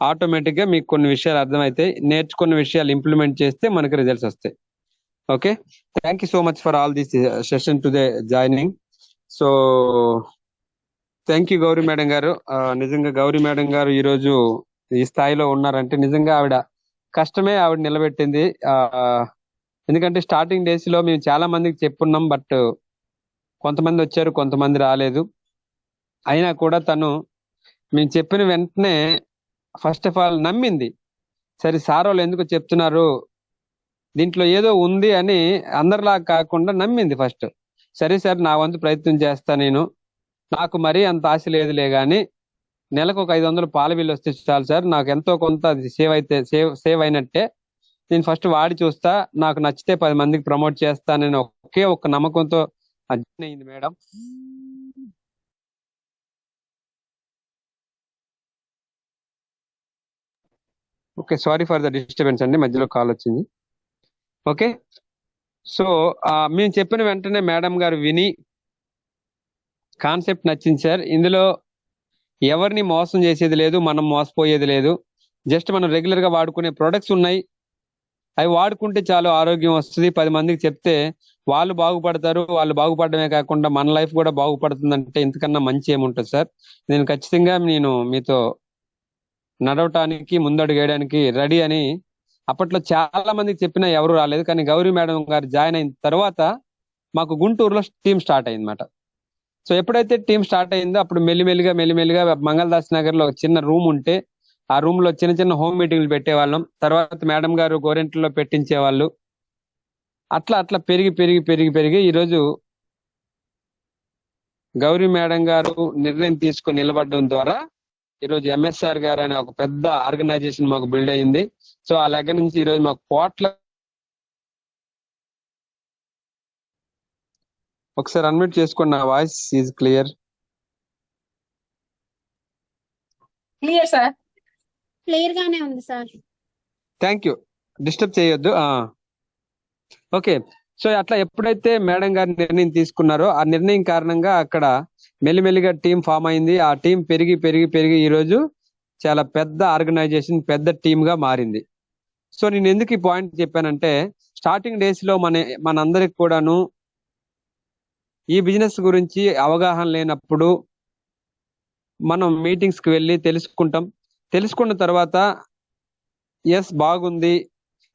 ఆటోమేటిక్గా మీకు కొన్ని విషయాలు అర్థమవుతాయి నేర్చుకున్న విషయాలు ఇంప్లిమెంట్ చేస్తే మనకి రిజల్ట్స్ వస్తాయి. Okay thank you so much for all this session to the joining so thank you Gauri madam garu. ఆ, నిజంగా గౌరీ మేడం గారు ఈ రోజు ఈ స్థాయిలో ఉన్నారంటే నిజంగా ఆవిడ కష్టమే ఆవిడ నిలబెట్టింది. ఆ, ఎందుకంటే స్టార్టింగ్ డేస్లో మేము చాలా మందికి చెప్పున్నాం బట్ కొంతమంది వచ్చారు కొంతమంది రాలేదు. అయినా కూడా తను మేము చెప్పిన వెంటనే ఫస్ట్ ఆఫ్ ఆల్ నమ్మింది. సరే సార్ వాళ్ళు ఎందుకు చెప్తున్నారు? దీంట్లో ఏదో ఉంది అని అందరిలా కాకుండా నమ్మింది ఫస్ట్ సరే సార్ నా వంతు ప్రయత్నం చేస్తా నేను. నాకు మరీ అంత ఆశ లేదులే కానీ నెలకు ఒక ఐదు వందలు పాల బిల్లు వస్తే చాలు సార్. నాకు ఎంతో కొంత అది సేవ్ అయితే సేవ్ సేవ్ అయినట్టే. నేను ఫస్ట్ వాడి చూస్తా. నాకు నచ్చితే పది మందికి ప్రమోట్ చేస్తానని ఒకే ఒక నమ్మకంతో అర్జున్ అయింది madam. Okay sorry for the disturbance అండి మధ్యలో కాల్ వచ్చింది. ఓకే సో మేము చెప్పిన వెంటనే మేడం గారు విని కాన్సెప్ట్ నచ్చింది సార్. ఇందులో ఎవరిని మోసం చేసేది లేదు మనం మోసపోయేది లేదు. జస్ట్ మనం రెగ్యులర్గా వాడుకునే ప్రొడక్ట్స్ ఉన్నాయి. అవి వాడుకుంటే చాలు ఆరోగ్యం వస్తుంది. పది మందికి చెప్తే వాళ్ళు బాగుపడతారు. వాళ్ళు బాగుపడమే కాకుండా మన లైఫ్ కూడా బాగుపడుతుందంటే ఇంతకన్నా మంచి ఏముంటుంది సార్? నేను ఖచ్చితంగా నేను మీతో నడవటానికి ముందడుగేయడానికి రెడీ అని అప్పట్లో చాలా మందికి చెప్పినా ఎవరు రాలేదు. కానీ గౌరీ మేడం గారు జాయిన్ అయిన తర్వాత మాకు గుంటూరులో టీం స్టార్ట్ అయిందన్నమాట. సో ఎప్పుడైతే టీం స్టార్ట్ అయిందో అప్పుడు మెల్లిమెల్లిగా మెల్లిమెల్లిగా మంగళదాస్ నగర్లో ఒక చిన్న రూమ్ ఉంటే ఆ రూమ్లో చిన్న చిన్న హోమ్ మీటింగ్లు పెట్టేవాళ్ళం. తర్వాత మేడం గారు గోరెంట్లో పెట్టించేవాళ్ళు. అట్లా అట్లా పెరిగి పెరిగి పెరిగి పెరిగి ఈరోజు గౌరీ మేడం గారు నిర్ణయం తీసుకుని నిలబడడం ద్వారా ఈరోజు ఎంఎస్ఆర్ గారు అనే ఒక పెద్ద ఆర్గనైజేషన్ మాకు బిల్డ్ అయింది. సో ఆ దగ్గర నుంచి ఈరోజు మాకు కోట్ల ఒకసారి అన్మ్యూట్ చేసుకోండి నా voice is clear. Clear sir? Clear గానే ఉంది సార్. Thank you. డిస్టర్బ్ చేయొద్దు. ఓకే. సో అట్లా ఎప్పుడైతే మేడం గారు నిర్ణయం తీసుకున్నారో ఆ నిర్ణయం కారణంగా అక్కడ మెల్లిమెల్లిగా టీం ఫామ్ అయింది. ఆ టీం పెరిగి పెరిగి పెరిగి ఈ రోజు చాలా పెద్ద ఆర్గనైజేషన్ పెద్ద టీమ్గా మారింది. సో నేను ఎందుకు ఈ పాయింట్ చెప్పానంటే స్టార్టింగ్ డేస్లో మన మనందరికి కూడాను ఈ బిజినెస్ గురించి అవగాహన లేనప్పుడు మనం మీటింగ్స్కి వెళ్ళి తెలుసుకుంటాం. తెలుసుకున్న తర్వాత ఎస్ బాగుంది.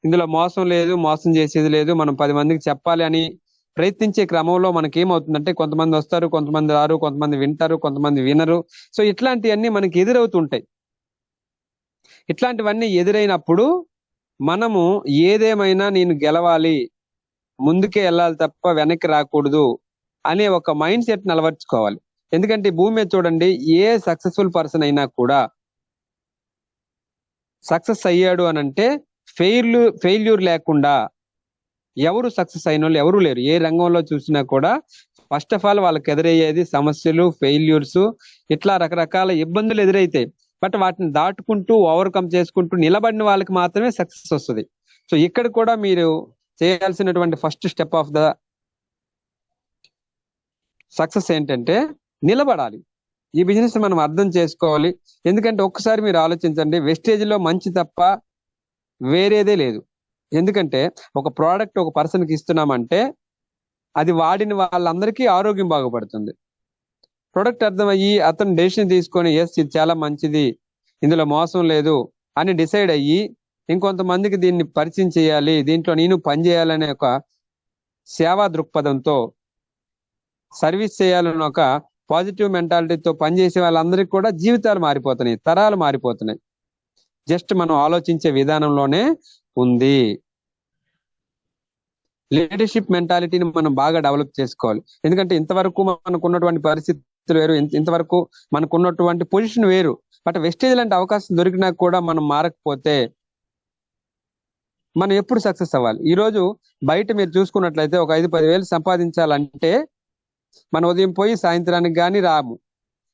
ఇందులో మోసం లేదు మోసం చేసేది లేదు. మనం పది మందికి చెప్పాలి అని ప్రయత్నించే క్రమంలో మనకి ఏమవుతుందంటే కొంతమంది వస్తారు కొంతమంది రారు కొంతమంది వింటారు కొంతమంది వినరు. సో ఇట్లాంటివన్నీ మనకి ఎదురవుతుంటాయి. ఇట్లాంటివన్నీ ఎదురైనప్పుడు మనము ఏదేమైనా నేను గెలవాలి ముందుకే వెళ్ళాలి తప్ప వెనక్కి రాకూడదు అనే ఒక మైండ్ సెట్ అలవర్చుకోవాలి. ఎందుకంటే భూమి మీద చూడండి ఏ సక్సెస్ఫుల్ పర్సన్ అయినా కూడా సక్సెస్ అయ్యాడు అని అంటే ఫెయిల్యూర్ ఫెయిల్యూర్ లేకుండా ఎవరు సక్సెస్ అయిన వాళ్ళు ఎవరు లేరు. ఏ రంగంలో చూసినా కూడా ఫస్ట్ ఆఫ్ ఆల్ వాళ్ళకి ఎదురయ్యేది సమస్యలు ఫెయిల్యూర్స్ ఇట్లా రకరకాల ఇబ్బందులు ఎదురైతాయి బట్ వాటిని దాటుకుంటూ ఓవర్కమ్ చేసుకుంటూ నిలబడిన వాళ్ళకి మాత్రమే సక్సెస్ వస్తుంది. సో ఇక్కడ కూడా మీరు చేయాల్సినటువంటి first step of the success ఏంటంటే నిలబడాలి. ఈ బిజినెస్ మనం అర్థం చేసుకోవాలి. ఎందుకంటే ఒక్కసారి మీరు ఆలోచించండి వెస్టేజ్లో మంచి తప్ప వేరేదే లేదు. ఎందుకంటే ఒక ప్రోడక్ట్ ఒక పర్సన్కి ఇస్తున్నామంటే అది వాడిన వాళ్ళందరికీ ఆరోగ్యం బాగుపడుతుంది. ప్రొడక్ట్ అర్థమయ్యి అతను డెసిషన్ తీసుకొని ఎస్ ఇది చాలా మంచిది ఇందులో మోసం లేదు అని డిసైడ్ అయ్యి ఇంకొంతమందికి దీన్ని పరిచయం చేయాలి దీంట్లో నేను పని చేయాలనే ఒక సేవా దృక్పథంతో సర్వీస్ చేయాలన్న ఒక పాజిటివ్ మెంటాలిటీతో పనిచేసే వాళ్ళందరికీ కూడా జీవితాలు మారిపోతున్నాయి తరాలు మారిపోతున్నాయి. జస్ట్ మనం ఆలోచించే విధానంలోనే ఉంది. లీడర్షిప్ మెంటాలిటీని మనం బాగా డెవలప్ చేసుకోవాలి. ఎందుకంటే ఇంతవరకు మనకున్నటువంటి పరిస్థితులు వేరు ఇంతవరకు మనకున్నటువంటి పొజిషన్ వేరు. బట్ వెస్టేజ్ లాంటి అవకాశం దొరికినా కూడా మనం మారకపోతే మనం ఎప్పుడు సక్సెస్ అవ్వాలి. ఈ రోజు బయట మీరు చూసుకున్నట్లయితే ఒక ఐదు పది వేలు సంపాదించాలంటే మనం ఉదయం పోయి సాయంత్రానికి కానీ రాము.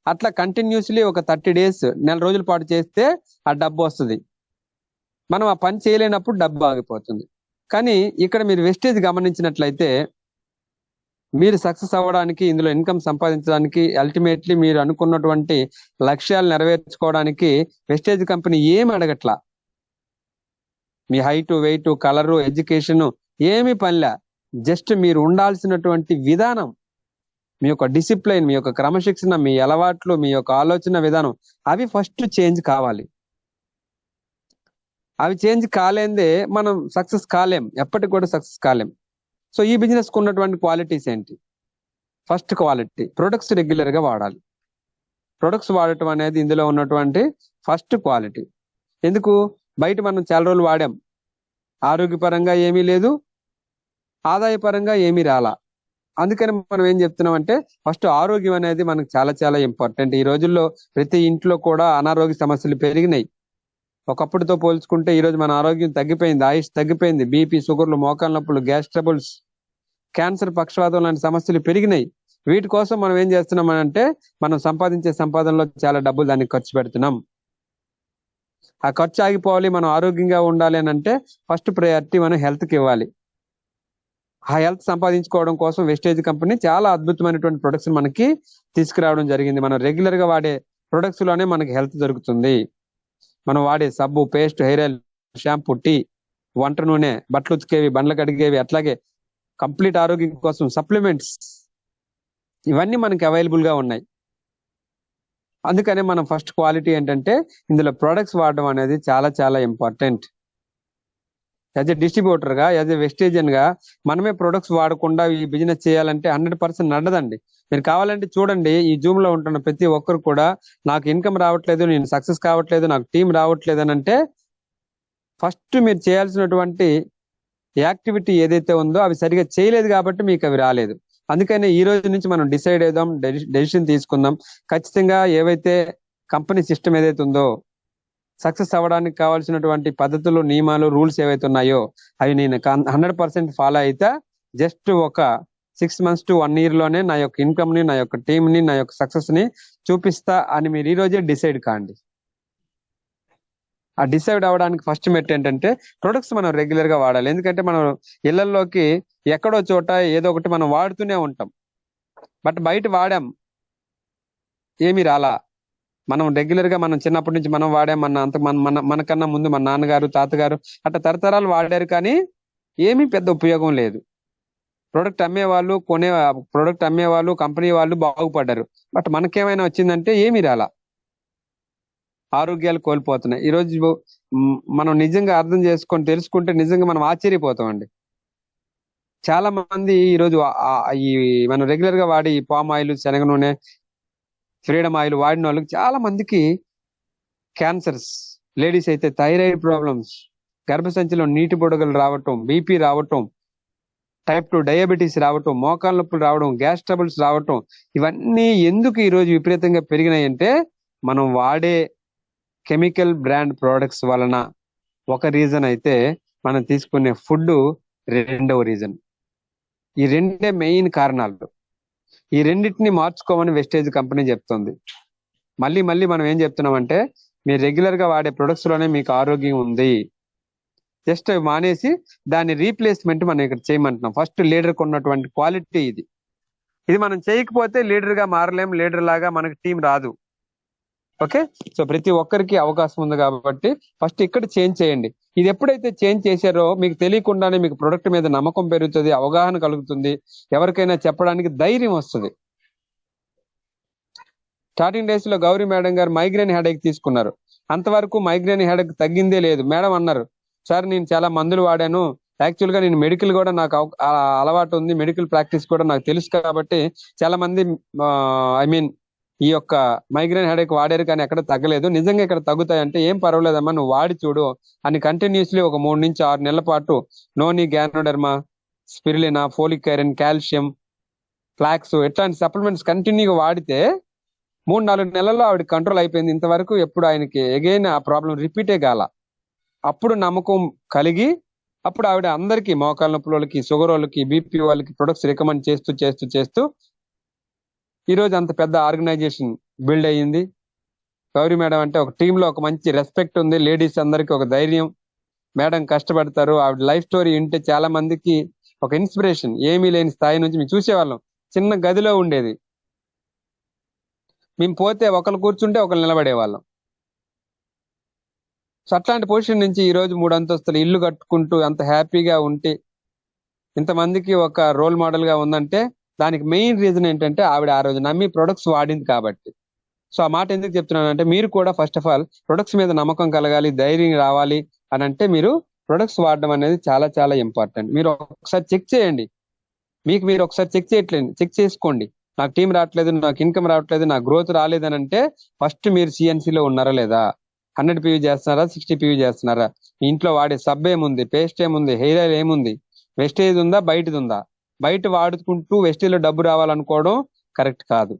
అట్లా కంటిన్యూస్లీ ఒక థర్టీ డేస్ నెల రోజుల పాటు చేస్తే ఆ డబ్బు వస్తుంది. మనం ఆ పని చేయలేనప్పుడు డబ్బు ఆగిపోతుంది. కానీ ఇక్కడ మీరు వెస్టేజ్ గమనించినట్లయితే మీరు సక్సెస్ అవ్వడానికి ఇందులో ఇన్కమ్ సంపాదించడానికి అల్టిమేట్లీ మీరు అనుకున్నటువంటి లక్ష్యాలు నెరవేర్చుకోవడానికి వెస్టేజ్ కంపెనీ ఏమి అడగట్లా. మీ హైట్ వెయిట్ కలరు ఎడ్యుకేషన్ ఏమి పనిలే. జస్ట్ మీరు ఉండాల్సినటువంటి విధానం మీ యొక్క డిసిప్లైన్ మీ యొక్క క్రమశిక్షణ మీ అలవాట్లు మీ యొక్క ఆలోచన విధానం అవి ఫస్ట్ చేంజ్ కావాలి. అవి చేంజ్ కాలేందే మనం సక్సెస్ కాలేం. ఎప్పటికి కూడా సక్సెస్ కాలేం. సో ఈ బిజినెస్కు ఉన్నటువంటి క్వాలిటీస్ ఏంటి? ఫస్ట్ క్వాలిటీ ప్రొడక్ట్స్ రెగ్యులర్గా వాడాలి. ప్రొడక్ట్స్ వాడటం అనేది ఇందులో ఉన్నటువంటి ఫస్ట్ క్వాలిటీ ఎందుకు? బయట మనం చాలా రోజులు వాడాం. ఆరోగ్యపరంగా ఏమీ లేదు. ఆదాయపరంగా ఏమీ రాలా. అందుకని మనం ఏం చెప్తున్నాం అంటే ఫస్ట్ ఆరోగ్యం అనేది మనకు చాలా చాలా ఇంపార్టెంట్. ఈ రోజుల్లో ప్రతి ఇంట్లో కూడా అనారోగ్య సమస్యలు పెరిగినాయి. ఒకప్పుడుతో పోల్చుకుంటే ఈ రోజు మన ఆరోగ్యం తగ్గిపోయింది ఆయుష్ తగ్గిపోయింది బీపీ షుగర్లు మోకాల నొప్పులు గ్యాస్ ట్రబుల్స్ క్యాన్సర్ పక్షవాతం లాంటి సమస్యలు పెరిగినాయి. వీటి కోసం మనం ఏం చేస్తున్నాం అంటే మనం సంపాదించే సంపాదనలో చాలా డబ్బులు దానికి ఖర్చు పెడుతున్నాం. ఆ ఖర్చు ఆగిపోవాలి మనం ఆరోగ్యంగా ఉండాలి అని అంటే ఫస్ట్ ప్రయారిటీ మనం హెల్త్కి ఇవ్వాలి. ఆ హెల్త్ సంపాదించుకోవడం కోసం వెస్టేజ్ కంపెనీ చాలా అద్భుతమైనటువంటి ప్రొడక్ట్స్ మనకి తీసుకురావడం జరిగింది. మనం రెగ్యులర్గా వాడే ప్రొడక్ట్స్లోనే మనకి హెల్త్ దొరుకుతుంది. మనం వాడే సబ్బు paste hair oil shampoo tea వంట నూనె బట్టలు ఉతికేవి బండ్లు కడిగేవి అట్లాగే కంప్లీట్ ఆరోగ్యం కోసం సప్లిమెంట్స్ ఇవన్నీ మనకి అవైలబుల్గా ఉన్నాయి. అందుకనే మనం ఫస్ట్ క్వాలిటీ ఏంటంటే ఇందులో ప్రొడక్ట్స్ వాడడం అనేది చాలా చాలా ఇంపార్టెంట్ యాజ్ ఎ డిస్ట్రిబ్యూటర్గా యాజ్ ఎ వెస్టేజియన్గా మనమే ప్రొడక్ట్స్ వాడకుండా ఈ బిజినెస్ చేయాలంటే హండ్రెడ్ పర్సెంట్ నడదండి. మీరు కావాలంటే చూడండి ఈ జూమ్లో ఉంటున్న ప్రతి ఒక్కరు కూడా నాకు ఇన్కమ్ రావట్లేదు నేను సక్సెస్ కావట్లేదు నాకు టీం రావట్లేదు అని అంటే ఫస్ట్ మీరు చేయాల్సినటువంటి యాక్టివిటీ ఏదైతే ఉందో అవి సరిగా చేయలేదు కాబట్టి మీకు అవి రాలేదు. అందుకని ఈ రోజు నుంచి మనం డిసైడ్ అవుదాం డెసిషన్ తీసుకుందాం. ఖచ్చితంగా ఏవైతే కంపెనీ సిస్టమ్ ఏదైతే ఉందో సక్సెస్ అవ్వడానికి కావాల్సినటువంటి పద్ధతులు నియమాలు రూల్స్ ఏవైతే ఉన్నాయో అవి నేను హండ్రెడ్ పర్సెంట్ ఫాలో అయితే. జస్ట్ ఒక సిక్స్ మంత్స్ టు వన్ ఇయర్లోనే నా యొక్క ఇన్కమ్ని నా యొక్క టీమ్ని నా యొక్క సక్సెస్ని చూపిస్తా అని మీరు ఈ రోజే డిసైడ్ కాండి. ఆ డిసైడ్ అవ్వడానికి ఫస్ట్ మెట్ ఏంటంటే ప్రొడక్ట్స్ మనం రెగ్యులర్గా వాడాలి. ఎందుకంటే మనం ఇళ్ళలోకి ఎక్కడో చోట ఏదో ఒకటి మనం వాడుతూనే ఉంటాం. బట్ బయట వాడాం. ఏమి రాలా. మనం రెగ్యులర్గా మనం చిన్నప్పటి నుంచి మనం వాడే మన అంత మన మన మనకన్నా ముందు మన నాన్నగారు తాతగారు అట్లా తరతరాలు వాడారు కానీ ఏమీ పెద్ద ఉపయోగం లేదు. ప్రోడక్ట్ అమ్మేవాళ్ళు కొనే ప్రోడక్ట్ అమ్మేవాళ్ళు కంపెనీ వాళ్ళు బాగుపడ్డారు. బట్ మనకేమైనా వచ్చిందంటే ఏమీ రాలా. ఆరోగ్యాలు కోల్పోతున్నాయి. ఈ రోజు మనం నిజంగా అర్థం చేసుకొని తెలుసుకుంటే నిజంగా మనం ఆశ్చర్యపోతామండి. చాలా మంది ఈ రోజు ఆ- ఈ మనం రెగ్యులర్గా వాడే ఈ పామ్ ఆయిల్ శనగ నూనె ఫ్రీడమ్ ఆయిల్ వాడిన వాళ్ళకి చాలా మందికి క్యాన్సర్స్. లేడీస్ అయితే థైరాయిడ్ ప్రాబ్లమ్స్ గర్భసంచిలో నీటి బుడగలు రావటం బీపీ రావటం టైప్ టూ డయాబెటీస్ రావటం మోకాళ్ళ నొప్పులు రావడం గ్యాస్ ట్రబుల్స్ రావటం ఇవన్నీ ఎందుకు ఈ రోజు విపరీతంగా పెరిగినాయంటే మనం వాడే కెమికల్ బ్రాండ్ ప్రోడక్ట్స్ వలన. ఒక రీజన్ అయితే మనం తీసుకునే ఫుడ్ రెండవ రీజన్. ఈ రెండే మెయిన్ కారణాలు. ఈ రెండింటిని మార్చుకోమని వెస్టేజ్ కంపెనీ చెప్తుంది. మళ్ళీ మళ్ళీ మనం ఏం చెప్తున్నామంటే మీరు రెగ్యులర్గా వాడే ప్రొడక్ట్స్లోనే మీకు ఆరోగ్యం ఉంది. జస్ట్ మానేసి దాని రీప్లేస్మెంట్ మనం ఇక్కడ చేయమంటున్నాం. ఫస్ట్ లీడర్ ఉన్నటువంటి క్వాలిటీ ఇది. ఇది మనం చేయకపోతే లీడర్గా మారలేం లీడర్ లాగా మనకి టీం రాదు. ఓకే? సో ప్రతి ఒక్కరికి అవకాశం ఉంది కాబట్టి ఫస్ట్ ఇక్కడ చేంజ్ చేయండి. ఇది ఎప్పుడైతే చేంజ్ చేశారో మీకు తెలియకుండానే మీకు ప్రొడక్ట్ మీద నమ్మకం పెరుగుతుంది అవగాహన కలుగుతుంది ఎవరికైనా చెప్పడానికి ధైర్యం వస్తుంది. స్టార్టింగ్ డేస్లో Gauri madam garu migraine headache తీసుకున్నారు. అంతవరకు మైగ్రేన్ హెడేక్ తగ్గిందే లేదు. మేడం అన్నారు సార్ నేను చాలా మందులు వాడాను. యాక్చువల్గా నేను మెడికల్ కూడా నాకు అలవాటు ఉంది. మెడికల్ ప్రాక్టీస్ కూడా నాకు తెలుసు కాబట్టి చాలా మంది ఐ మీన్ ఈ యొక్క మైగ్రేన్ హెడేక్ వాడారు కానీ ఎక్కడ తగ్గలేదు. నిజంగా ఇక్కడ తగ్గుతాయంటే ఏం పర్వాలేదమ్మా నువ్వు వాడి చూడు అని కంటిన్యూస్లీ ఒక మూడు నుంచి ఆరు నెలల పాటు noni ganoderma spirulina folic iron calcium flax ఇట్లాంటి సప్లిమెంట్స్ కంటిన్యూగా వాడితే మూడు నాలుగు నెలల్లో ఆవిడ కంట్రోల్ అయిపోయింది. ఇంతవరకు ఎప్పుడు ఆయనకి ఎగైన్ ఆ ప్రాబ్లం రిపీటే కాల అప్పుడు నమ్మకం కలిగి అప్పుడు ఆవిడ అందరికీ మోకాల నొప్పుల వాళ్ళకి షుగర్ వాళ్ళకి బీపీ వాళ్ళకి ప్రొడక్ట్స్ రికమెండ్ చేస్తూ చేస్తూ చేస్తూ ఈరోజు అంత పెద్ద ఆర్గనైజేషన్ బిల్డ్ అయ్యింది. గౌరీ మేడం అంటే ఒక టీంలో ఒక మంచి రెస్పెక్ట్ ఉంది. లేడీస్ అందరికి ఒక ధైర్యం. మేడం కష్టపడతారు. ఆవిడ లైఫ్ స్టోరీ వింటే చాలా మందికి ఒక ఇన్స్పిరేషన్ ఏమీ లేని స్థాయి నుంచి మేము చూసేవాళ్ళం. చిన్న గదిలో ఉండేది. మేము పోతే ఒకరు కూర్చుంటే ఒకరు నిలబడేవాళ్ళం. సో అట్లాంటి పొజిషన్ నుంచి ఈ రోజు మూడు అంతస్తులు ఇల్లు కట్టుకుంటూ అంత హ్యాపీగా ఉంటే ఇంతమందికి ఒక రోల్ మోడల్గా ఉందంటే దానికి మెయిన్ రీజన్ ఏంటంటే ఆవిడ ఆ రోజు నమ్మి ప్రొడక్ట్స్ వాడింది కాబట్టి. సో ఆ మాట ఎందుకు చెప్తున్నానంటే మీరు కూడా ఫస్ట్ ఆఫ్ ఆల్ ప్రొడక్ట్స్ మీద నమ్మకం కలగాలి ధైర్యం రావాలి అని అంటే మీరు ప్రొడక్ట్స్ వాడడం అనేది చాలా చాలా ఇంపార్టెంట్ మీరు ఒకసారి చెక్ చేయండి. మీకు మీరు ఒకసారి చెక్ చేయట్లేదు చెక్ చేసుకోండి. నాకు టీం రావట్లేదు నాకు ఇన్కమ్ రావట్లేదు నాకు గ్రోత్ రాలేదని అంటే ఫస్ట్ మీరు సిఎన్సీలో ఉన్నారా లేదా? హండ్రెడ్ పీవీ చేస్తున్నారా? సిక్స్టీ పీవీ చేస్తున్నారా? మీ ఇంట్లో వాడే సబ్ ఏముంది? పేస్ట్ ఏముంది? హెయిర్ ఆయిల్ ఏముంది? వెస్టేజ్ ఉందా? బయటది ఉందా? బయట వాడుకుంటూ వెస్టీలో డబ్బు రావాలనుకోవడం కరెక్ట్ కాదు.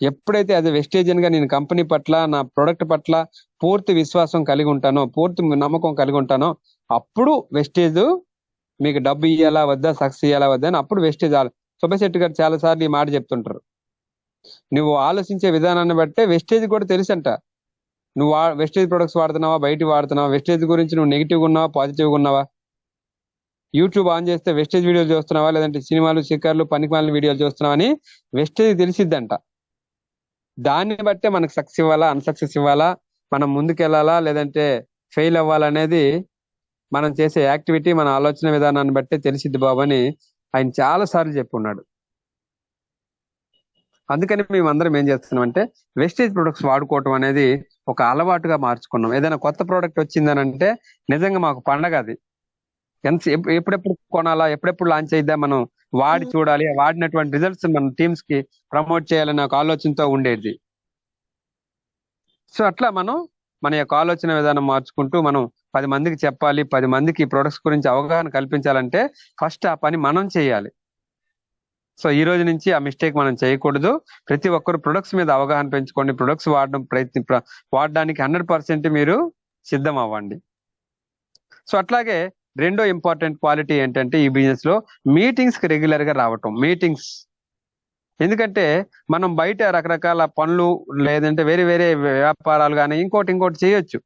ఎప్పుడైతే అది వెస్టేజ్గా నేను కంపెనీ పట్ల నా ప్రోడక్ట్ పట్ల పూర్తి విశ్వాసం కలిగి ఉంటానో పూర్తి నమ్మకం కలిగి ఉంటానో అప్పుడు వెస్టేజ్ మీకు డబ్బు ఇయ్యాలా వద్దా సక్సెస్ ఇయ్యాలా వద్దా అని అప్పుడు వెస్టేజ్ సుబ్బశెట్టి గారు చాలా సార్లు ఈ మాట చెప్తుంటారు. నువ్వు ఆలోచించే విధానాన్ని బట్టే వెస్టేజ్ కూడా తెలుసంట. నువ్వు వెస్టేజ్ ప్రొడక్ట్స్ వాడుతున్నావా బయట వాడుతున్నావా వెస్టేజ్ గురించి నువ్వు నెగిటివ్గా ఉన్నావా పాజిటివ్గా ఉన్నావా? యూట్యూబ్ ఆన్ చేస్తే వెస్టేజ్ వీడియోలు చూస్తున్నావా? లేదంటే సినిమాలు స్టిక్కర్లు పనికిమాలిన వీడియోలు చూస్తున్నావా అని వెస్టేజ్ తెలిసిద్దంట. దాన్ని బట్టే మనకు సక్సెస్ ఇవ్వాలా? అన్సక్సెస్ ఇవ్వాలా? మనం ముందుకెళ్ళాలా? లేదంటే ఫెయిల్ అవ్వాలనేది మనం చేసే యాక్టివిటీ మన ఆలోచన విధానాన్ని బట్టే తెలిసిద్ది బాబు అని ఆయన చాలా సార్లు చెప్పున్నాడు. అందుకని మేము అందరం ఏం చేస్తున్నాం అంటే వెస్టేజ్ ప్రొడక్ట్స్ వాడుకోవటం అనేది ఒక అలవాటుగా మార్చుకున్నాం. ఏదైనా కొత్త ప్రోడక్ట్ వచ్చిందని అంటే నిజంగా మాకు పండగ అది. ఎంత ఎప్- ఎప్పుడెప్పుడు కొనాలా ఎప్పుడెప్పుడు లాంచ్ అయిద్దా మనం వాడి చూడాలి వాడినటువంటి రిజల్ట్స్ మన టీమ్స్కి ప్రమోట్ చేయాలనే ఒక ఆలోచనతో ఉండేది. సో అట్లా మనం మన యొక్క ఆలోచన విధానం మార్చుకుంటూ మనం పది మందికి చెప్పాలి పది మందికి ఈ ప్రొడక్ట్స్ గురించి అవగాహన కల్పించాలంటే ఫస్ట్ ఆ పని మనం చేయాలి. సో ఈ రోజు నుంచి ఆ మిస్టేక్ మనం చేయకూడదు. ప్రతి ఒక్కరు ప్రొడక్ట్స్ మీద అవగాహన పెంచుకోండి. ప్రొడక్ట్స్ వాడడం ప్రయత్ని ప్ర- వాడడానికి హండ్రెడ్ పర్సెంట్ మీరు సిద్ధం అవ్వండి. సో అట్లాగే రెండో ఇంపార్టెంట్ క్వాలిటీ ఏంటంటే ఈ బిజినెస్లో మీటింగ్స్కి రెగ్యులర్గా రావటం. మీటింగ్స్ ఎందుకంటే మనం బయట రకరకాల పనులు లేదంటే వేరే వేరే వ్యాపారాలు కానీ ఇంకోటి ఇంకోటి చేయొచ్చు.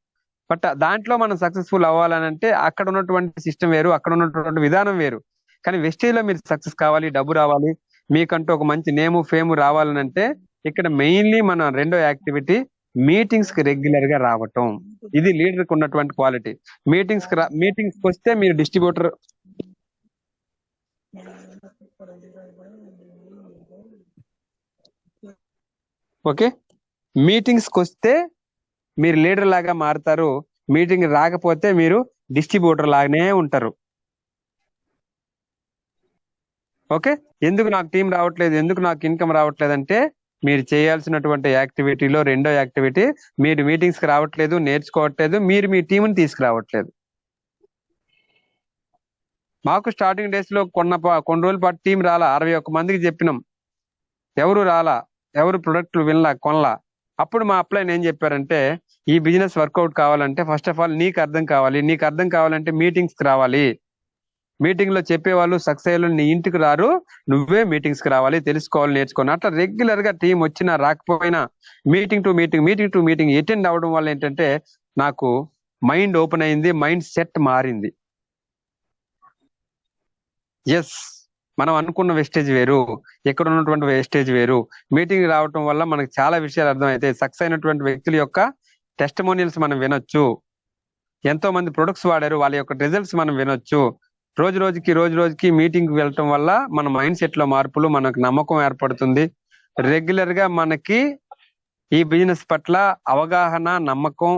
బట్ దాంట్లో మనం సక్సెస్ఫుల్ అవ్వాలంటే అక్కడ ఉన్నటువంటి సిస్టమ్ వేరు అక్కడ ఉన్నటువంటి విధానం వేరు. కానీ వెస్టేజ్లో మీరు సక్సెస్ కావాలి డబ్బు రావాలి మీకంటూ ఒక మంచి నేము ఫేమ్ రావాలనంటే ఇక్కడ మెయిన్లీ మన రెండో యాక్టివిటీ మీటింగ్స్కి రెగ్యులర్గా రావటం. ఇది లీడర్కి ఉన్నటువంటి క్వాలిటీ మీటింగ్స్కి మీటింగ్స్కి వస్తే మీరు డిస్ట్రిబ్యూటర్ ఓకే? మీటింగ్స్కి వస్తే మీరు లీడర్ లాగా మారుతారు. మీటింగ్ రాకపోతే మీరు డిస్ట్రిబ్యూటర్ లాగానే ఉంటారు. ఓకే? ఎందుకు నాకు టీం రావట్లేదు? ఎందుకు నాకు ఇన్కమ్ రావట్లేదు అంటే మీరు చేయాల్సినటువంటి యాక్టివిటీలో రెండో యాక్టివిటీ మీరు మీటింగ్స్కి రావట్లేదు నేర్చుకోవట్లేదు మీరు మీ టీంని తీసుకురావట్లేదు. మాకు స్టార్టింగ్ డేస్లో కొన్న కొన్ని రోజుల పాటు టీం రాలా. అరవై ఒక్క మందికి చెప్పినాం. ఎవరు రాలా? ఎవరు ప్రొడక్ట్లు వినలా? కొనలా? అప్పుడు మా అప్లైన్ ఏం చెప్పారంటే ఈ బిజినెస్ వర్కౌట్ కావాలంటే ఫస్ట్ ఆఫ్ ఆల్ నీకు అర్థం కావాలి. నీకు అర్థం కావాలంటే మీటింగ్స్ రావాలి. మీటింగ్లో చెప్పేవాళ్ళు సక్సెస్ అయ్యే నీ ఇంటికి రారు నువ్వే మీటింగ్స్కి రావాలి తెలుసుకోవాలి నేర్చుకోవాలి అట్లా రెగ్యులర్గా టీం వచ్చినా రాకపోయినా meeting to meeting meeting to meeting attend అవడం వల్ల ఏంటంటే నాకు మైండ్ ఓపెన్ అయింది మైండ్ సెట్ మారింది. ఎస్ మనం అనుకున్న వెస్టేజ్ వేరు ఎక్కడ ఉన్నటువంటి వెస్టేజ్ వేరు. మీటింగ్ రావటం వల్ల మనకు చాలా విషయాలు అర్థమవుతాయి. సక్సెస్ అయినటువంటి వ్యక్తుల యొక్క టెస్టమోనియల్స్ మనం వినొచ్చు. ఎంతో మంది ప్రొడక్ట్స్ వాడారు వాళ్ళ యొక్క రిజల్ట్స్ మనం వినొచ్చు. రోజు రోజుకి రోజు రోజుకి మీటింగ్ వెళ్ళటం వల్ల మన మైండ్ సెట్లో మార్పులు మనకు నమ్మకం ఏర్పడుతుంది. రెగ్యులర్గా మనకి ఈ బిజినెస్ పట్ల అవగాహన నమ్మకం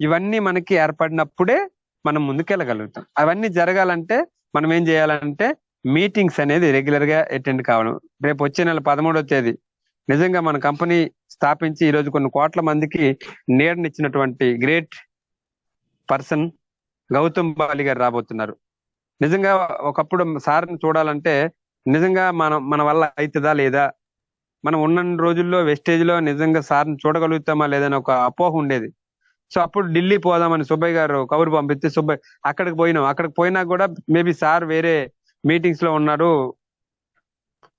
ఇవన్నీ మనకి ఏర్పడినప్పుడే మనం ముందుకెళ్ళగలుగుతాం. అవన్నీ జరగాలంటే మనం ఏం చేయాలంటే మీటింగ్స్ అనేది రెగ్యులర్గా అటెండ్ కావడం. రేపు వచ్చే నెల పదమూడవ తేదీ నిజంగా మన కంపెనీ స్థాపించి ఈ రోజు కొన్ని కోట్ల మందికి నీడనిచ్చినటువంటి గ్రేట్ పర్సన్ గౌతమ్ బాలి గారు రాబోతున్నారు. నిజంగా ఒకప్పుడు సార్ని చూడాలంటే నిజంగా మనం మన వల్ల అవుతుందా లేదా? మనం ఉన్న రోజుల్లో వెస్టేజ్లో నిజంగా సార్ని చూడగలుగుతామా లేదని ఒక అపోహ ఉండేది. సో అప్పుడు ఢిల్లీ పోదామని సుబ్బయ్య గారు కబురు పంపిస్తే సుబ్బయ్య అక్కడికి పోయినాం. అక్కడికి పోయినా కూడా మేబీ సార్ వేరే మీటింగ్స్లో ఉన్నారు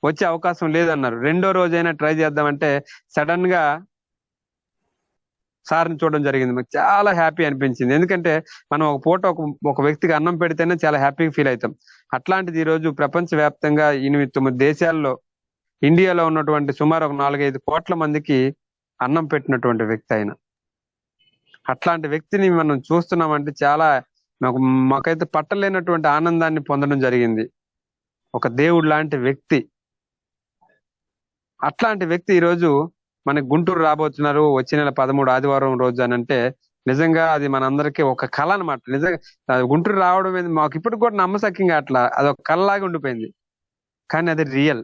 వచ్చే అవకాశం లేదన్నారు. రెండో రోజైనా ట్రై చేద్దామంటే సడన్గా సార్ని చూడడం జరిగింది. మాకు చాలా హ్యాపీ అనిపించింది. ఎందుకంటే మనం ఒక పూట ఒక ఒక వ్యక్తికి అన్నం పెడితేనే చాలా హ్యాపీగా ఫీల్ అవుతాం. అట్లాంటిది ఈ రోజు ప్రపంచ వ్యాప్తంగా ఎనిమిది తొమ్మిది దేశాల్లో ఇండియాలో ఉన్నటువంటి సుమారు ఒక నాలుగైదు కోట్ల మందికి అన్నం పెట్టినటువంటి వ్యక్తి ఆయన. అట్లాంటి వ్యక్తిని మనం చూస్తున్నామంటే చాలా మాకు మాకైతే పట్టలేనటువంటి ఆనందాన్ని పొందడం జరిగింది. ఒక దేవుడు లాంటి వ్యక్తి. అట్లాంటి వ్యక్తి ఈరోజు మన మనకి గుంటూరు రాబోతున్నారు వచ్చే నెల పదమూడు ఆదివారం రోజు అని అంటే నిజంగా అది మనందరికీ ఒక కళ అనమాట నిజంగా గుంటూరు రావడం అనేది మాకు ఇప్పటికి కూడా నమ్మసక్యంగా అట్లా అది ఒక కళలాగా ఉండిపోయింది. కానీ అది రియల్.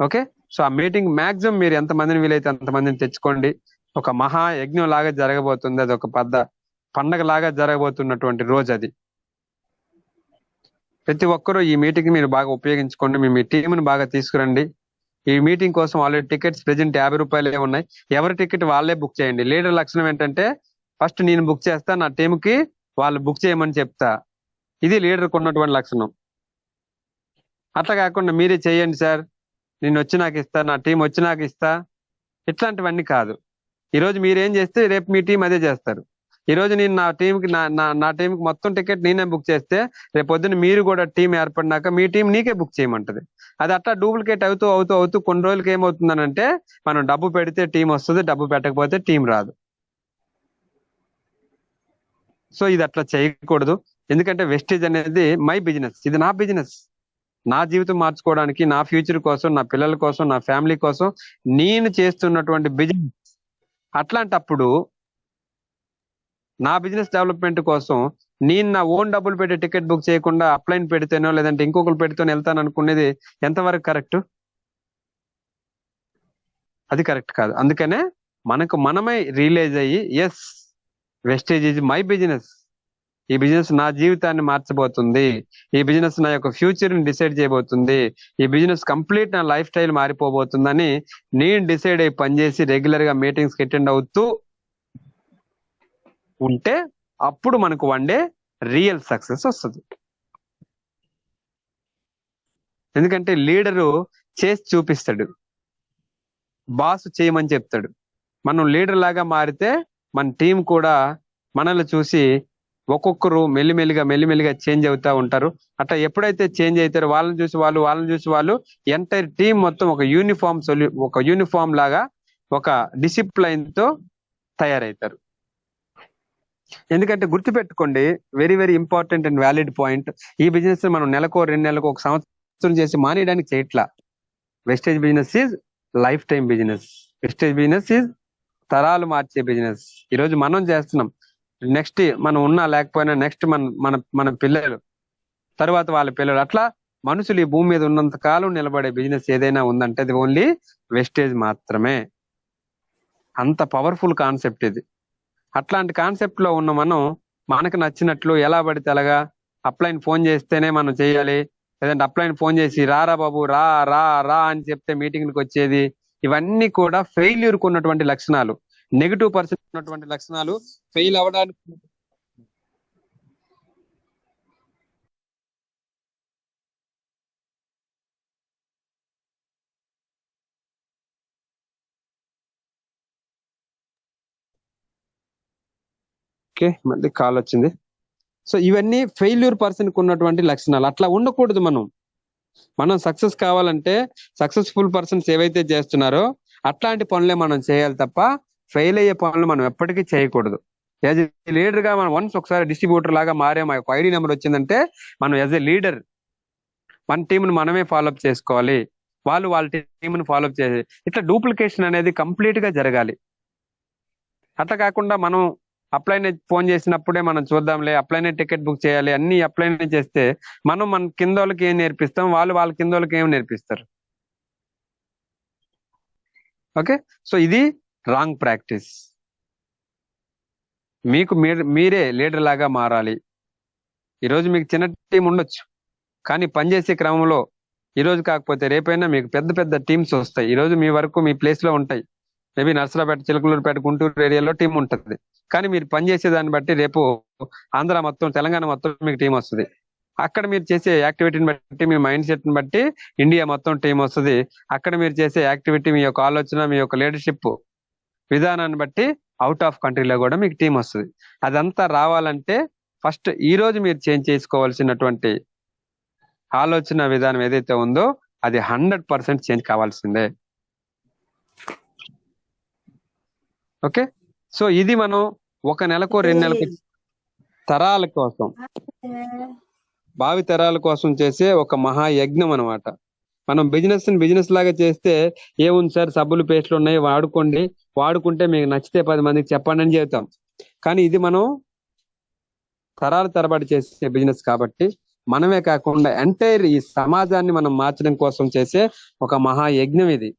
ఓకే? సో ఆ మీటింగ్ మాక్సిమం మీరు ఎంత మందిని వీలైతే అంత మందిని తెచ్చుకోండి. ఒక మహా యజ్ఞం లాగా జరగబోతుంది అది ఒక పెద్ద పండగ లాగా జరగబోతున్నటువంటి రోజు అది. ప్రతి ఒక్కరూ ఈ మీటింగ్ మీరు బాగా ఉపయోగించుకోండి మీ మీ టీంని బాగా తీసుకురండి. ఈ మీటింగ్ కోసం ఆల్రెడీ టికెట్స్ ప్రెజెంట్ యాభై రూపాయలే ఉన్నాయి. ఎవరి టికెట్ వాళ్ళే బుక్ చేయండి. లీడర్ లక్షణం ఏంటంటే ఫస్ట్ నేను బుక్ చేస్తా నా టీంకి వాళ్ళు బుక్ చేయమని చెప్తా. ఇది లీడర్కి ఉన్నటువంటి లక్షణం. అట్లా కాకుండా మీరే చేయండి సార్. నేను వచ్చి నాకు ఇస్తా నా టీం వచ్చి నాకు ఇస్తా. ఇట్లాంటివన్నీ కాదు. ఈరోజు మీరేం చేస్తే రేపు మీ టీం అదే చేస్తారు. ఈ రోజు నేను నా టీంకి నా నా నా టీంకి మొత్తం టికెట్ నేనే బుక్ చేస్తే రేపు పొద్దున్న మీరు కూడా టీం ఏర్పడినాక మీ టీం నీకే బుక్ చేయమంటది. అది అట్లా డూప్లికేట్ అవుతూ అవుతూ అవుతూ కొన్ని రోజులకి ఏమవుతుందనంటే మనం డబ్బు పెడితే టీం వస్తుంది డబ్బు పెట్టకపోతే టీం రాదు. సో ఇది అట్లా చేయకూడదు. ఎందుకంటే వెస్టేజ్ అనేది మై బిజినెస్. ఇది నా బిజినెస్. నా జీవితం మార్చుకోవడానికి నా ఫ్యూచర్ కోసం నా పిల్లల కోసం నా ఫ్యామిలీ కోసం నేను చేస్తున్నటువంటి బిజినెస్. అట్లాంటప్పుడు నా బిజినెస్ డెవలప్మెంట్ కోసం నేను నా ఓన్ డబ్బులు పెట్టి టికెట్ బుక్ చేయకుండా అప్లైన్ పెడితేనో లేదంటే ఇంకొకరు పెడితేనో వెళ్తాను అనుకునేది ఎంతవరకు కరెక్ట్? అది కరెక్ట్ కాదు. అందుకనే మనకు మనమే రియలైజ్ అయ్యి yes Vestige is my business ఈ బిజినెస్ నా జీవితాన్ని మార్చబోతుంది. ఈ బిజినెస్ నా యొక్క ఫ్యూచర్ని డిసైడ్ చేయబోతుంది. ఈ బిజినెస్ కంప్లీట్ నా లైఫ్ స్టైల్ మారిపోబోతుందని నేను డిసైడ్ అయ్యి పనిచేసి రెగ్యులర్గా మీటింగ్స్ అటెండ్ అవుతూ ఉంటే అప్పుడు మనకు వన్ డే రియల్ సక్సెస్ వస్తుంది. ఎందుకంటే లీడరు చేసి చూపిస్తాడు. బాస్ చేయమని చెప్తాడు. మనం లీడర్ లాగా మారితే మన టీం కూడా మనల్ని చూసి ఒక్కొక్కరు మెల్లిమెల్లిగా మెల్లిమెల్లిగా చేంజ్ అవుతా ఉంటారు. అట్లా ఎప్పుడైతే చేంజ్ అవుతారో వాళ్ళని చూసి వాళ్ళు వాళ్ళని చూసి వాళ్ళు ఎంటైర్ టీం మొత్తం ఒక యూనిఫామ్ సొల్యూ ఒక యూనిఫామ్ లాగా ఒక డిసిప్లైన్తో తయారవుతారు. ఎందుకంటే గుర్తుపెట్టుకోండి very very important and valid point ఈ బిజినెస్ మనం నెలకో రెండు నెలలకు ఒక సంవత్సరం చేసి మానేయడానికి చేయట్లా. Vestige business is lifetime business Vestige business is తరాలు మార్చే బిజినెస్ ఈ రోజు మనం చేస్తున్నాం. నెక్స్ట్ మనం ఉన్నా లేకపోయినా నెక్స్ట్ మన మన మన పిల్లలు తర్వాత వాళ్ళ పిల్లలు. అట్లా మనుషులు ఈ భూమి మీద ఉన్నంత కాలం నిలబడే బిజినెస్ ఏదైనా ఉందంటే అది ఓన్లీ వెస్టేజ్ మాత్రమే. అంత పవర్ఫుల్ కాన్సెప్ట్ ఇది. అట్లాంటి కాన్సెప్ట్లో ఉన్న మనం మనకు నచ్చినట్లు ఎలా పడితే అలాగా అప్లైన్ ఫోన్ చేస్తేనే మనం చేయాలి. లేదంటే అప్లైన్ ఫోన్ చేసి రారా బాబు రా రా రా అని చెప్తే మీటింగ్కి వచ్చేది. ఇవన్నీ కూడా ఫెయిల్యూర్ ఉన్నటువంటి లక్షణాలు. నెగిటివ్ పర్సన్ ఉన్నటువంటి లక్షణాలు ఫెయిల్ అవ్వడానికి ఓకే మళ్ళీ కాల్ వచ్చింది. సో ఇవన్నీ ఫెయిల్యూర్ పర్సన్కు ఉన్నటువంటి లక్షణాలు. అట్లా ఉండకూడదు మనం. మనం సక్సెస్ కావాలంటే సక్సెస్ఫుల్ పర్సన్స్ ఏవైతే చేస్తున్నారో అట్లాంటి పనులే మనం చేయాలి తప్ప ఫెయిల్ అయ్యే పనులు మనం ఎప్పటికీ చేయకూడదు. యాజ్ ఏ లీడర్గా మనం వన్స్ ఒకసారి డిస్ట్రిబ్యూటర్ లాగా మారే మా యొక్క ఐడి నెంబర్ వచ్చిందంటే మనం యాజ్ ఏ లీడర్ మన టీంను మనమే ఫాలోఅప్ చేసుకోవాలి. వాళ్ళు వాళ్ళ టీంను ఫాలోఅప్ చేసి ఇట్లా డూప్లికేషన్ అనేది కంప్లీట్గా జరగాలి. అట్లా కాకుండా మనం అప్లైనే ఫోన్ చేసినప్పుడే మనం చూద్దాంలే అప్లైనే టికెట్ బుక్ చేయాలి అన్ని అప్లైనే చేస్తే మనం మన కింద వాళ్ళకి ఏం నేర్పిస్తాం? వాళ్ళు వాళ్ళ కింద వాళ్ళకి ఏం నేర్పిస్తారు? ఓకే? సో ఇది రాంగ్ ప్రాక్టీస్. మీకు మీరు మీరే లీడర్ లాగా మారాలి. ఈరోజు మీకు చిన్న టీం ఉండొచ్చు కానీ పనిచేసే క్రమంలో ఈరోజు కాకపోతే రేపైనా మీకు పెద్ద పెద్ద టీమ్స్ వస్తాయి. ఈరోజు మీ వరకు మీ ప్లేస్లో ఉంటాయి. మేబీ నర్సరాపేట చిలకలూరుపేట గుంటూరు ఏరియాలో టీం ఉంటుంది. కానీ మీరు పనిచేసే దాన్ని బట్టి రేపు ఆంధ్ర మొత్తం తెలంగాణ మొత్తం మీకు టీం వస్తుంది. అక్కడ మీరు చేసే యాక్టివిటీని బట్టి మీ మైండ్ సెట్ని బట్టి ఇండియా మొత్తం టీం వస్తుంది. అక్కడ మీరు చేసే యాక్టివిటీ మీ యొక్క ఆలోచన మీ యొక్క లీడర్షిప్ విధానాన్ని బట్టి అవుట్ ఆఫ్ కంట్రీలో కూడా మీకు టీం వస్తుంది. అదంతా రావాలంటే ఫస్ట్ ఈ రోజు మీరు చేంజ్ చేసుకోవాల్సినటువంటి ఆలోచన విధానం ఏదైతే ఉందో అది హండ్రెడ్ పర్సెంట్ చేంజ్ కావాల్సిందే. ఓకే? సో ఇది మనం ఒక నెలకు రెండు నెలలకు తరాల కోసం భావి తరాల కోసం చేసే ఒక మహాయజ్ఞం అన్నమాట. మనం బిజినెస్ బిజినెస్ లాగా చేస్తే ఏముంది సార్? సబ్బులు పేస్ట్లు ఉన్నాయి వాడుకోండి. వాడుకుంటే మీకు నచ్చితే పది మందికి చెప్పండి అని చెబుతాం. కానీ ఇది మనం తరాల తరబడి చేసే బిజినెస్ కాబట్టి మనమే కాకుండా ఎంటైర్ ఈ సమాజాన్ని మనం మార్చడం కోసం చేసే ఒక మహాయజ్ఞం ఇది.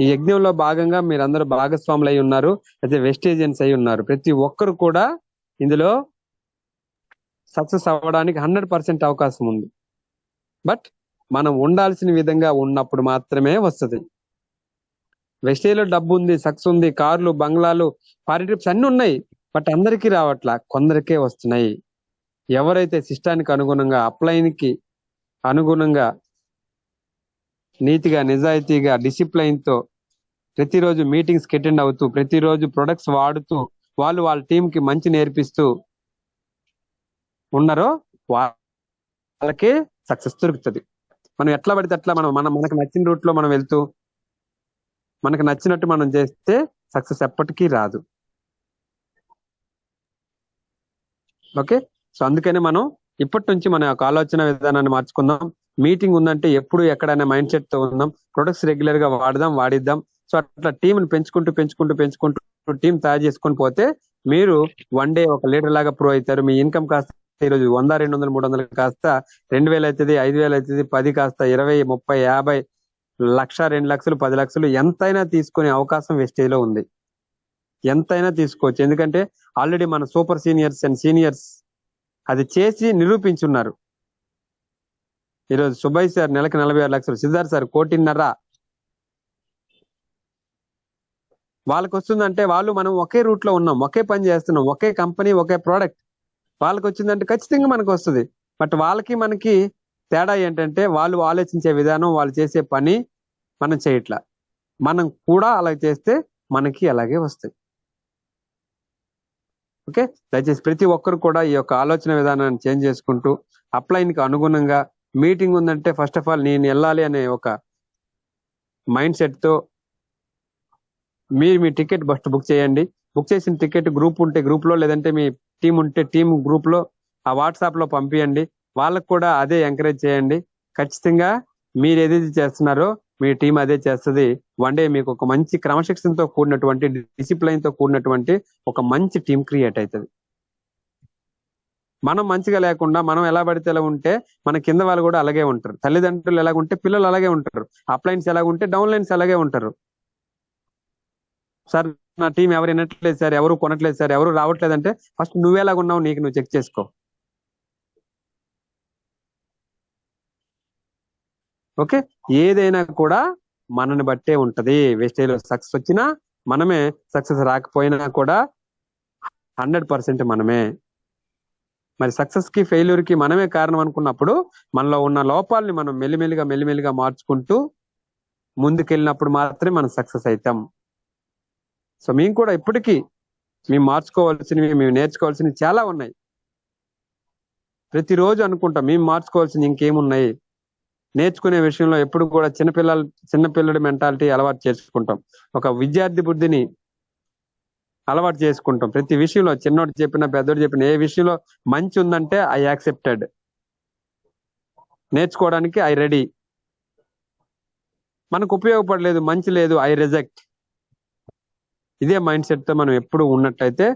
ఈ యజ్ఞంలో భాగంగా మీరందరూ భాగస్వాములు అయి ఉన్నారు అయితే వెస్టేజియన్స్ అయి ఉన్నారు. ప్రతి ఒక్కరు కూడా ఇందులో సక్సెస్ అవ్వడానికి హండ్రెడ్ పర్సెంట్ అవకాశం ఉంది. బట్ మనం ఉండాల్సిన విధంగా ఉన్నప్పుడు మాత్రమే వస్తుంది. వెస్టేజ్లో డబ్బు ఉంది సక్స్ ఉంది కార్లు బంగ్లాలు పారిట్రిప్స్ అన్ని ఉన్నాయి బట్ అందరికీ రావట్లా కొందరికే వస్తున్నాయి. ఎవరైతే సిస్టానికి అనుగుణంగా అప్లైన్కి అనుగుణంగా నీతిగా నిజాయితీగా డిసిప్లైన్తో ప్రతిరోజు మీటింగ్స్కి అటెండ్ అవుతూ ప్రతిరోజు ప్రొడక్ట్స్ వాడుతూ వాళ్ళు వాళ్ళ టీం కి మంచి నేర్పిస్తూ ఉన్నారో వా- సక్సెస్ దొరుకుతుంది. మనం ఎట్లా పడితే అట్లా మనం మన మనకు నచ్చిన రూట్లో మనం వెళ్తూ మనకు నచ్చినట్టు మనం చేస్తే సక్సెస్ ఎప్పటికీ రాదు. ఓకే? సో అందుకనే మనం ఇప్పటి నుంచి మన యొక్క ఆలోచన విధానాన్ని మార్చుకుందాం. మీటింగ్ ఉందంటే ఎప్పుడు ఎక్కడైనా మైండ్ సెట్తో ఉందాం ప్రొడక్ట్స్ రెగ్యులర్గా వాడదాం వాడిద్దాం. సో అట్లా టీంని పెంచుకుంటూ పెంచుకుంటూ పెంచుకుంటూ టీం తయారు చేసుకొని పోతే మీరు వన్ డే ఒక లీటర్ లాగా ప్రో అవుతారు. మీ ఇన్కమ్ కాస్త ఈరోజు వంద రెండు వందలు మూడు వందలు కాస్త రెండు వేలు అవుతుంది ఐదు వేలు అవుతుంది పది కాస్త ఇరవై ముప్పై యాభై లక్ష రెండు లక్షలు పది లక్షలు ఎంతైనా తీసుకునే అవకాశం వెస్టేజ్లో ఉంది. ఎంతైనా తీసుకోవచ్చు. ఎందుకంటే ఆల్రెడీ మన సూపర్ సీనియర్స్ అండ్ సీనియర్స్ అది చేసి నిరూపించున్నారు. ఈరోజు సుబ్బయ్య సార్ నెలకు నలభై ఆరు లక్షలు. సిద్ధార్థ్ సార్ కోటిన్నర. వాళ్ళకి వస్తుందంటే వాళ్ళు మనం ఒకే రూట్లో ఉన్నాం ఒకే పని చేస్తున్నాం ఒకే కంపెనీ ఒకే ప్రోడక్ట్. వాళ్ళకి వచ్చిందంటే ఖచ్చితంగా మనకు వస్తుంది బట్ వాళ్ళకి మనకి తేడా ఏంటంటే వాళ్ళు ఆలోచించే విధానం వాళ్ళు చేసే పని మనం చేయట్లా. మనం కూడా అలా చేస్తే మనకి అలాగే వస్తాయి. ఓకే? దయచేసి ప్రతి ఒక్కరు కూడా ఈ యొక్క ఆలోచన విధానాన్ని చేంజ్ చేసుకుంటూ అప్లైన్కి అనుగుణంగా మీటింగ్ ఉందంటే ఫస్ట్ ఆఫ్ ఆల్ నేను వెళ్ళాలి అనే ఒక మైండ్ సెట్తో మీరు మీ టికెట్ ఫస్ట్ బుక్ చేయండి. బుక్ చేసిన టికెట్ గ్రూప్ ఉంటే గ్రూప్లో లేదంటే మీ టీం ఉంటే టీం గ్రూప్లో ఆ వాట్సాప్లో పంపించండి వాళ్ళకు కూడా అదే ఎంకరేజ్ చేయండి. ఖచ్చితంగా మీరు ఏదైతే చేస్తున్నారో మీ టీం అదే చేస్తుంది. వన్ డే మీకు ఒక మంచి క్రమశిక్షణతో కూడినటువంటి డిసిప్లైన్తో కూడినటువంటి ఒక మంచి టీం క్రియేట్ అవుతుంది. మనం మంచిగా లేకుండా మనం ఎలా పడితే ఎలా ఉంటే మన కింద వాళ్ళు కూడా అలాగే ఉంటారు. తల్లిదండ్రులు ఎలా ఉంటే పిల్లలు అలాగే ఉంటారు. అప్లైన్స్ ఎలా ఉంటే డౌన్ లైన్స్ అలాగే ఉంటారు. సార్ నా టీం ఎవరు వినట్లేదు సార్ ఎవరు కొనట్లేదు సార్ ఎవరు రావట్లేదు అంటే ఫస్ట్ నువ్వేలాగా ఉన్నావు నీకు నువ్వు చెక్ చేసుకో. ఓకే? ఏదైనా కూడా మనని బట్టే ఉంటది. వేస్టేజ్ సక్సెస్ వచ్చినా మనమే సక్సెస్ రాకపోయినా కూడా హండ్రెడ్ పర్సెంట్ మనమే. మరి సక్సెస్కి ఫెయిల్యూర్కి మనమే కారణం అనుకున్నప్పుడు మనలో ఉన్న లోపాలని మనం మెల్లిమెల్లిగా మెల్లిమెల్లిగా మార్చుకుంటూ ముందుకెళ్ళినప్పుడు మాత్రమే మనం సక్సెస్ అవుతాం సో మేము కూడా ఇప్పటికీ మేము మార్చుకోవాల్సినవి మేము నేర్చుకోవాల్సినవి చాలా ఉన్నాయి. ప్రతిరోజు అనుకుంటాం మేము మార్చుకోవాల్సినవి ఇంకేమున్నాయి? నేర్చుకునే విషయంలో ఎప్పుడు కూడా చిన్నపిల్లలు చిన్నపిల్లడి మెంటాలిటీ అలవాటు చేసుకుంటాం. ఒక విద్యార్థి బుద్ధిని అలవాటు చేసుకుంటాం. ప్రతి విషయంలో చిన్నోడు చెప్పిన పెద్దోడు చెప్పిన ఏ విషయంలో మంచి ఉందంటే ఐ యాక్సెప్టెడ్. నేర్చుకోవడానికి ఐ రెడీ. మనకు ఉపయోగపడలేదు మంచి లేదు ఐ రిజెక్ట్. ఇదే మైండ్ సెట్తో మనం ఎప్పుడు ఉన్నట్టయితే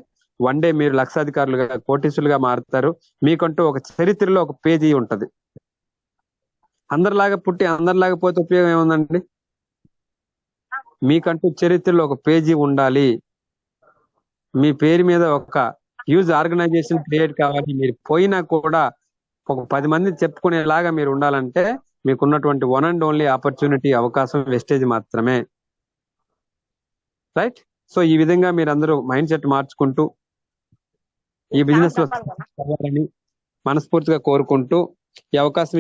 వన్ డే మీరు లక్షాధికారులుగా కోటీసులుగా మారుతారు. మీకంటూ ఒక చరిత్రలో ఒక పేజీ ఉంటది. అందరిలాగా పుట్టి అందరిలాగా పోతే ఉపయోగం ఏముందండి? మీకంటూ చరిత్రలో ఒక పేజీ ఉండాలి. మీ పేరు మీద ఒక యూజ్ ఆర్గనైజేషన్ క్రియేట్ కావాలి. మీరు పోయినా కూడా ఒక పది మంది చెప్పుకునేలాగా మీరు ఉండాలంటే మీకున్నటువంటి వన్ అండ్ ఓన్లీ ఆపర్చునిటీ అవకాశం వెస్టేజ్ మాత్రమే. రైట్? సో ఈ విధంగా మీరు అందరూ మైండ్ సెట్ మార్చుకుంటూ ఈ బిజినెస్లో మనస్ఫూర్తిగా కోరుకుంటూ ఈ అవకాశం